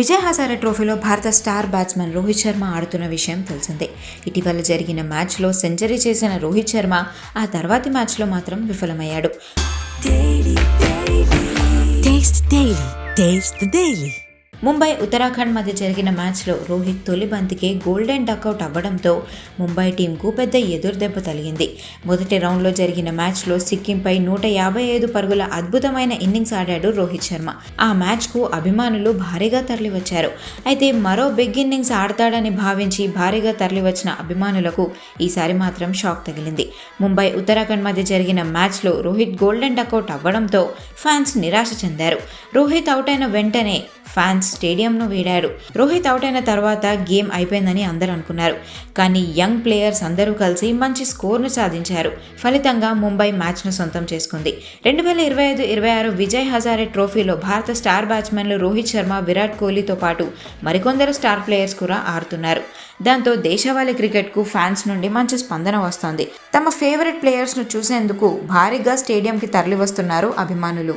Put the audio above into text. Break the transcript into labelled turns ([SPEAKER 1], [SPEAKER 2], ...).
[SPEAKER 1] విజయ్ హజారే ట్రోఫీలో భారత star batsmen Rohit Sharma ఆడుతున్న విషయం తెలిసిందే. ఇటీవల జరిగిన మ్యాచ్లో సెంచరీ చేసిన రోహిత్ శర్మ ఆ తర్వాతి మ్యాచ్లో మాత్రం విఫలమయ్యాడు. ముంబై ఉత్తరాఖండ్ మధ్య జరిగిన మ్యాచ్లో రోహిత్ తొలి బంతికే గోల్డెన్ డక్అవుట్ అవ్వడంతో ముంబై టీంకు పెద్ద ఎదురుదెబ్బ తగిలింది. మొదటి రౌండ్లో జరిగిన మ్యాచ్లో సిక్కింపై నూట యాభై ఐదు పరుగుల అద్భుతమైన ఇన్నింగ్స్ ఆడాడు రోహిత్ శర్మ. ఆ మ్యాచ్కు అభిమానులు భారీగా తరలివచ్చారు. అయితే మరో బిగ్ ఇన్నింగ్స్ ఆడతాడని భావించి భారీగా తరలివచ్చిన అభిమానులకు ఈసారి మాత్రం షాక్ తగిలింది. ముంబై ఉత్తరాఖండ్ మధ్య జరిగిన మ్యాచ్లో రోహిత్ గోల్డెన్ డక్అవుట్ అవ్వడంతో ఫ్యాన్స్ నిరాశ చెందారు. రోహిత్ అవుట్ అయిన వెంటనే ఫ్యాన్స్ స్టేడియంను వీడాడు రోహిత్ అవుట్ అయిన తర్వాత గేమ్ అయిపోయిందని అందరూ అనుకున్నారు. కానీ యంగ్ ప్లేయర్స్ అందరూ కలిసి మంచి స్కోర్ను సాధించారు. ఫలితంగా ముంబై మ్యాచ్ను సొంతం చేసుకుంది. రెండు వేల ఇరవై ఐదు ఇరవై ఆరు విజయ్ హజారే ట్రోఫీలో భారత స్టార్ బ్యాట్స్మెన్లు రోహిత్ శర్మ విరాట్ కోహ్లీతో పాటు మరికొందరు స్టార్ ప్లేయర్స్ కూడా ఆడుతున్నారు. దాంతో దేశవాళీ క్రికెట్కు ఫ్యాన్స్ నుండి మంచి స్పందన వస్తోంది. తమ ఫేవరెట్ ప్లేయర్స్ను చూసేందుకు భారీగా స్టేడియంకి తరలివస్తున్నారు అభిమానులు.